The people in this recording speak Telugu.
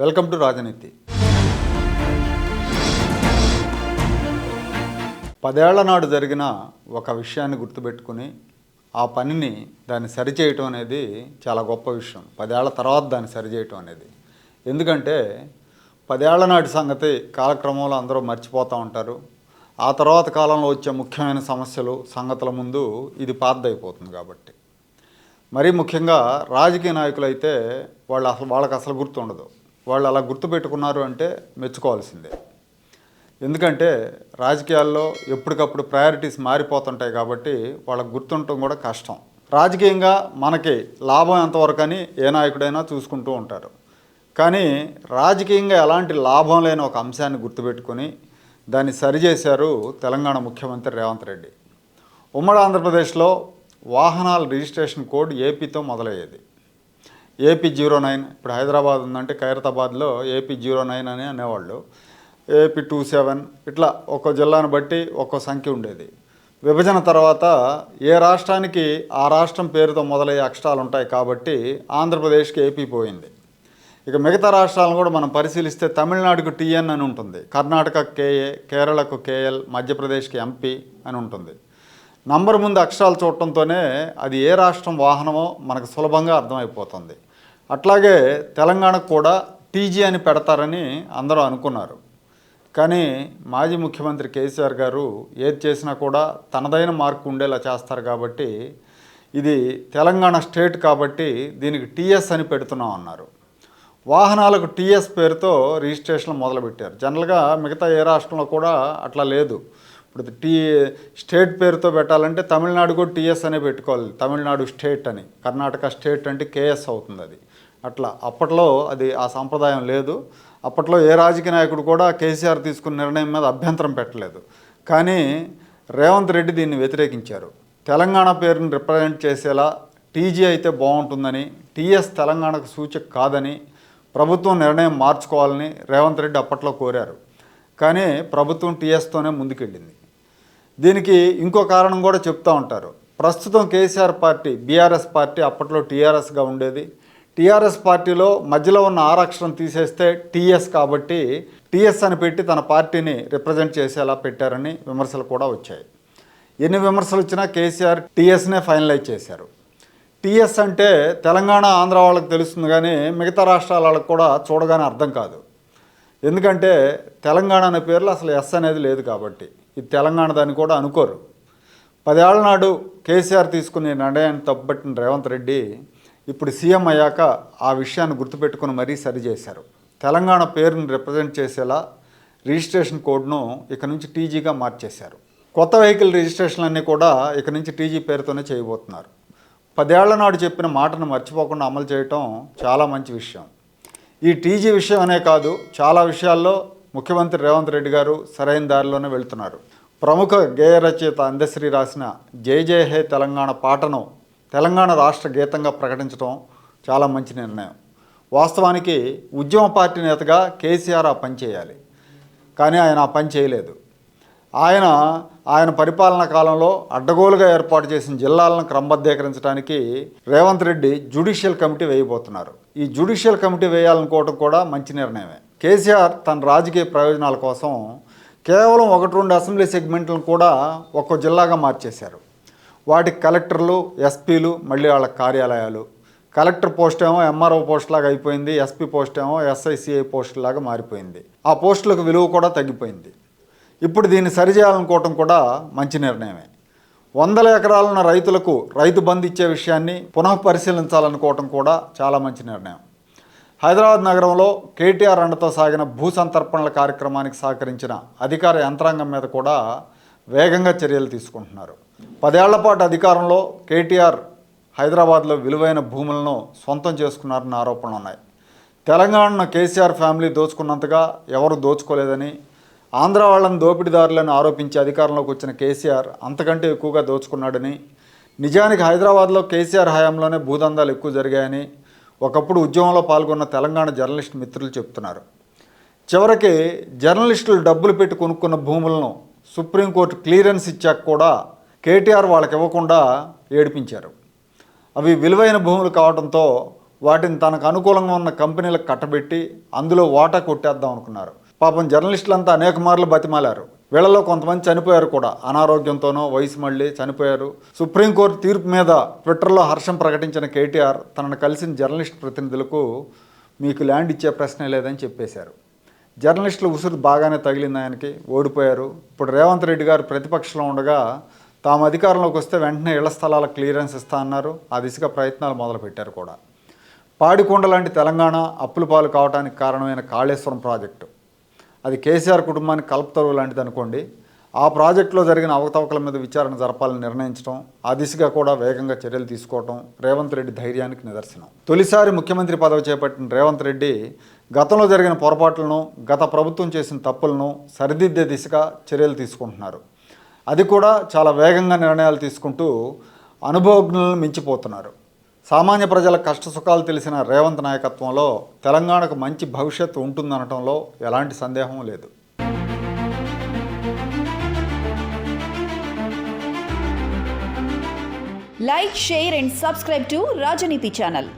వెల్కమ్ టు రాజనీతి. పదేళ్ళ నాడు జరిగిన ఒక విషయాన్ని గుర్తుపెట్టుకుని ఆ పనిని దాన్ని సరిచేయటం అనేది చాలా గొప్ప విషయం. పదేళ్ళ తర్వాత దాన్ని సరిచేయటం అనేది. ఎందుకంటే పదేళ్ళ నాటి సంగతి కాలక్రమంలో అందరూ మర్చిపోతూ ఉంటారు. ఆ తర్వాత కాలంలో వచ్చే ముఖ్యమైన సమస్యలు సంగతుల ముందు ఇది పాతదైపోతుంది కాబట్టి. మరీ ముఖ్యంగా రాజకీయ నాయకులు అయితే వాళ్ళు అసలు వాళ్ళకి అసలు గుర్తుండదు. వాళ్ళు అలా గుర్తుపెట్టుకున్నారు అంటే మెచ్చుకోవాల్సిందే. ఎందుకంటే రాజకీయాల్లో ఎప్పటికప్పుడు ప్రయారిటీస్ మారిపోతుంటాయి కాబట్టి వాళ్ళకి గుర్తుండటం కూడా కష్టం. రాజకీయంగా మనకి లాభం ఎంతవరకు అని ఏ నాయకుడైనా చూసుకుంటూ ఉంటారు. కానీ రాజకీయంగా ఎలాంటి లాభం లేని ఒక అంశాన్ని గుర్తుపెట్టుకొని దాన్ని సరిచేశారు తెలంగాణ ముఖ్యమంత్రి రేవంత్ రెడ్డి. ఉమ్మడి ఆంధ్రప్రదేశ్లో వాహనాల రిజిస్ట్రేషన్ కోడ్ ఏపీతో మొదలయ్యేది. ఏపీ జీరో నైన్ ఇప్పుడు హైదరాబాద్ ఉందంటే ఖైరతాబాద్లో ఏపీ జీరో నైన్ అని అనేవాళ్ళు. ఏపీ టూ సెవెన్ ఇట్లా ఒక్కో జిల్లాను బట్టి ఒక్కో సంఖ్య ఉండేది. విభజన తర్వాత ఏ రాష్ట్రానికి ఆ రాష్ట్రం పేరుతో మొదలయ్యే అక్షరాలు ఉంటాయి కాబట్టి ఆంధ్రప్రదేశ్కి ఏపీ పోయింది. ఇక మిగతా రాష్ట్రాలను కూడా మనం పరిశీలిస్తే తమిళనాడుకు టీఎన్ అని ఉంటుంది. కర్ణాటక కేఏ కేరళకు కేఎల్ మధ్యప్రదేశ్కి ఎంపీ అని ఉంటుంది. నంబర్ ముందు అక్షరాలు చూడటంతోనే అది ఏ రాష్ట్రం వాహనమో మనకు సులభంగా అర్థమైపోతుంది. అట్లాగే తెలంగాణకు కూడా టీజీ అని పెడతారని అందరూ అనుకున్నారు. కానీ మాజీ ముఖ్యమంత్రి కేసీఆర్ గారు ఏది చేసినా కూడా తనదైన మార్కు ఉండేలా చేస్తారు కాబట్టి ఇది తెలంగాణ స్టేట్ కాబట్టి దీనికి టీఎస్ అని పెడుతున్నాం అన్నారు. వాహనాలకు టీఎస్ పేరుతో రిజిస్ట్రేషన్ మొదలుపెట్టారు. జనరల్గా మిగతా ఏ రాష్ట్రంలో కూడా అట్లా లేదు. ఇప్పుడు టీ స్టేట్ పేరుతో పెట్టాలంటే తమిళనాడు కూడా టీఎస్ అనే పెట్టుకోవాలి. తమిళనాడు స్టేట్ అని. కర్ణాటక స్టేట్ అంటే కేఎస్ అవుతుంది అది. అట్లా అప్పట్లో అది ఆ సాంప్రదాయం లేదు. అప్పట్లో ఏ రాజకీయ నాయకుడు కూడా కేసీఆర్ తీసుకున్న నిర్ణయం మీద అభ్యంతరం పెట్టలేదు. కానీ రేవంత్ రెడ్డి దీన్ని వ్యతిరేకించారు. తెలంగాణ పేరుని రిప్రజెంట్ చేసేలా టీజీ అయితే బాగుంటుందని టీఎస్ తెలంగాణకు సూచక కాదని ప్రభుత్వం నిర్ణయం మార్చుకోవాలని రేవంత్ రెడ్డి అప్పట్లో కోరారు. కానీ ప్రభుత్వం టీఎస్తోనే ముందుకెళ్ళింది. దీనికి ఇంకో కారణం కూడా చెప్తూ ఉంటారు. ప్రస్తుతం కేసీఆర్ పార్టీ బీఆర్ఎస్ పార్టీ అప్పట్లో టీఆర్ఎస్గా ఉండేది. టీఆర్ఎస్ పార్టీలో మధ్యలో ఉన్న ఆరక్షరం తీసేస్తే టీఎస్ కాబట్టి టీఎస్ అని పెట్టి తన పార్టీని రిప్రజెంట్ చేసేలా పెట్టారని విమర్శలు కూడా వచ్చాయి. ఎన్ని విమర్శలు వచ్చినా కేసీఆర్ టీఎస్నే ఫైనలైజ్ చేశారు. టీఎస్ అంటే తెలంగాణ ఆంధ్ర వాళ్ళకి తెలుస్తుంది కానీ మిగతా రాష్ట్రాల వాళ్ళకి కూడా చూడగానే అర్థం కాదు. ఎందుకంటే తెలంగాణ అనే పేర్లు అసలు ఎస్ అనేది లేదు కాబట్టి. ఇది తెలంగాణ దాన్ని కూడా అనుకోరు. పదేళ్ళ నాడు కేసీఆర్ తీసుకునే నిర్ణయాన్ని తప్పుపట్టిన రేవంత్ రెడ్డి ఇప్పుడు సీఎం అయ్యాక ఆ విషయాన్ని గుర్తుపెట్టుకుని మరీ సరిచేశారు తెలంగాణ పేరుని రిప్రజెంట్ చేసేలా రిజిస్ట్రేషన్ కోడ్ను ఇక నుంచి టీజీగా మార్చేశారు. కొత్త వెహికల్ రిజిస్ట్రేషన్ అన్నీ కూడా ఇక నుంచి టీజీ పేరుతోనే చేయబోతున్నారు. పదేళ్ళ నాడు చెప్పిన మాటను మర్చిపోకుండా అమలు చేయటం చాలా మంచి విషయం. ఈ టీజీ విషయం అనే కాదు చాలా విషయాల్లో ముఖ్యమంత్రి రేవంత్ రెడ్డి గారు సరైన దారిలోనే వెళ్తున్నారు. ప్రముఖ గేయ రచయిత అందశ్రీ రాసిన జై జయ హే తెలంగాణ పాటను తెలంగాణ రాష్ట్ర గీతంగా ప్రకటించడం చాలా మంచి నిర్ణయం. వాస్తవానికి ఉద్యమ పార్టీ నేతగా కేసీఆర్ ఆ పని చేయాలి. కానీ ఆయన ఆ పని చేయలేదు. ఆయన ఆయన పరిపాలన కాలంలో అడ్డగోలుగా ఏర్పాటు చేసిన జిల్లాలను క్రమబద్ధీకరించడానికి రేవంత్ రెడ్డి జ్యుడిషియల్ కమిటీ వేయబోతున్నారు. ఈ జ్యుడిషియల్ కమిటీ వేయాలనుకోవడం కూడా మంచి నిర్ణయమే. కేసీఆర్ తన రాజకీయ ప్రయోజనాల కోసం కేవలం ఒకటి రెండు అసెంబ్లీ సెగ్మెంట్లను కూడా ఒక్కో జిల్లాగా మార్చేశారు. వాటికి కలెక్టర్లు ఎస్పీలు మళ్ళీ వాళ్ళ కార్యాలయాలు. కలెక్టర్ పోస్ట్ ఏమో ఎంఆర్ఓ పోస్ట్ లాగా అయిపోయింది ఎస్పీ పోస్ట్ ఏమో ఎస్ఐసిఐ పోస్ట్ లాగా మారిపోయింది. ఆ పోస్టులకు విలువ కూడా తగ్గిపోయింది. ఇప్పుడు దీన్ని సరిచేయాలనుకోవటం కూడా మంచి నిర్ణయమే. వందల ఎకరాలున్న రైతులకు రైతు బంధు ఇచ్చే విషయాన్ని పునః పరిశీలించాలనుకోవటం కూడా చాలా మంచి నిర్ణయం. హైదరాబాద్ నగరంలో కేటీఆర్ అండతో సాగిన భూ సంతర్పణల కార్యక్రమానికి సహకరించిన అధికార యంత్రాంగం మీద కూడా వేగంగా చర్యలు తీసుకుంటున్నారు. పదేళ్ళ పాటు అధికారంలో కేటీఆర్ హైదరాబాద్లో విలువైన భూములను సొంతం చేసుకున్నారన్న ఆరోపణలు ఉన్నాయి. తెలంగాణను కేసీఆర్ ఫ్యామిలీ దోచుకున్నంతగా ఎవరు దోచుకోలేదని ఆంధ్ర వాళ్ళని దోపిడీదారులను ఆరోపించి అధికారంలోకి వచ్చిన కేసీఆర్ అంతకంటే ఎక్కువగా దోచుకున్నాడని నిజానికి హైదరాబాద్లో కేసీఆర్ హయాంలోనే భూదందాలు ఎక్కువ జరిగాయని ఒకప్పుడు ఉద్యమంలో పాల్గొన్న తెలంగాణ జర్నలిస్ట్ మిత్రులు చెప్తున్నారు. చివరికి జర్నలిస్టులు డబ్బులు పెట్టి కొనుక్కున్న భూములను సుప్రీంకోర్టు క్లియరెన్స్ ఇచ్చాక కూడా కేటీఆర్ వాళ్ళకి ఇవ్వకుండా ఏడిపించారు. అవి విలువైన భూములు కావడంతో వాటిని తనకు అనుకూలంగా ఉన్న కంపెనీలకు కట్టబెట్టి అందులో వాటా కొట్టేద్దాం అనుకున్నారు. పాపం జర్నలిస్టులంతా అనేక మార్లు బతిమాలారు. వీళ్ళలో కొంతమంది చనిపోయారు కూడా. అనారోగ్యంతోనో వయసు మళ్ళీ చనిపోయారు. సుప్రీంకోర్టు తీర్పు మీద ట్విట్టర్లో హర్షం ప్రకటించిన కేటీఆర్ తనను కలిసిన జర్నలిస్ట్ ప్రతినిధులకు మీకు ల్యాండ్ ఇచ్చే ప్రశ్నే లేదని చెప్పేశారు. జర్నలిస్టుల ఉసురు బాగానే తగిలింది ఆయనకి. ఓడిపోయారు. ఇప్పుడు రేవంత్ రెడ్డి గారు ప్రతిపక్షంలో ఉండగా తాము అధికారంలోకి వస్తే వెంటనే ఇళ్ళ స్థలాల క్లియరెన్స్ ఇస్తా అన్నారు. ఆ దిశగా ప్రయత్నాలు మొదలుపెట్టారు కూడా. పాడికొండ లాంటి తెలంగాణ అప్పుల పాలు కావడానికి కారణమైన కాళేశ్వరం ప్రాజెక్టు. అది కేసీఆర్ కుటుంబానికి కల్పతరువు లాంటిది అనుకోండి ఆ ప్రాజెక్టులో జరిగిన అవకతవకల మీద విచారణ జరపాలని నిర్ణయించడం ఆ దిశగా కూడా వేగంగా చర్యలు తీసుకోవడం రేవంత్ రెడ్డి ధైర్యానికి నిదర్శనం. తొలిసారి ముఖ్యమంత్రి పదవి చేపట్టిన రేవంత్ రెడ్డి గతంలో జరిగిన పొరపాట్లను గత ప్రభుత్వం చేసిన తప్పులను సరిదిద్దే దిశగా చర్యలు తీసుకుంటున్నారు. అది కూడా చాలా వేగంగా నిర్ణయాలు తీసుకుంటూ అనుభవజ్ఞులను మించిపోతున్నారు. సామాన్య ప్రజల కష్ట సుఖాలు తెలిసిన రేవంత్ నాయకత్వంలో తెలంగాణకు మంచి భవిష్యత్తు ఉంటుందనటంలో ఎలాంటి సందేహం లేదు. Like share and subscribe to Rajaneeti channel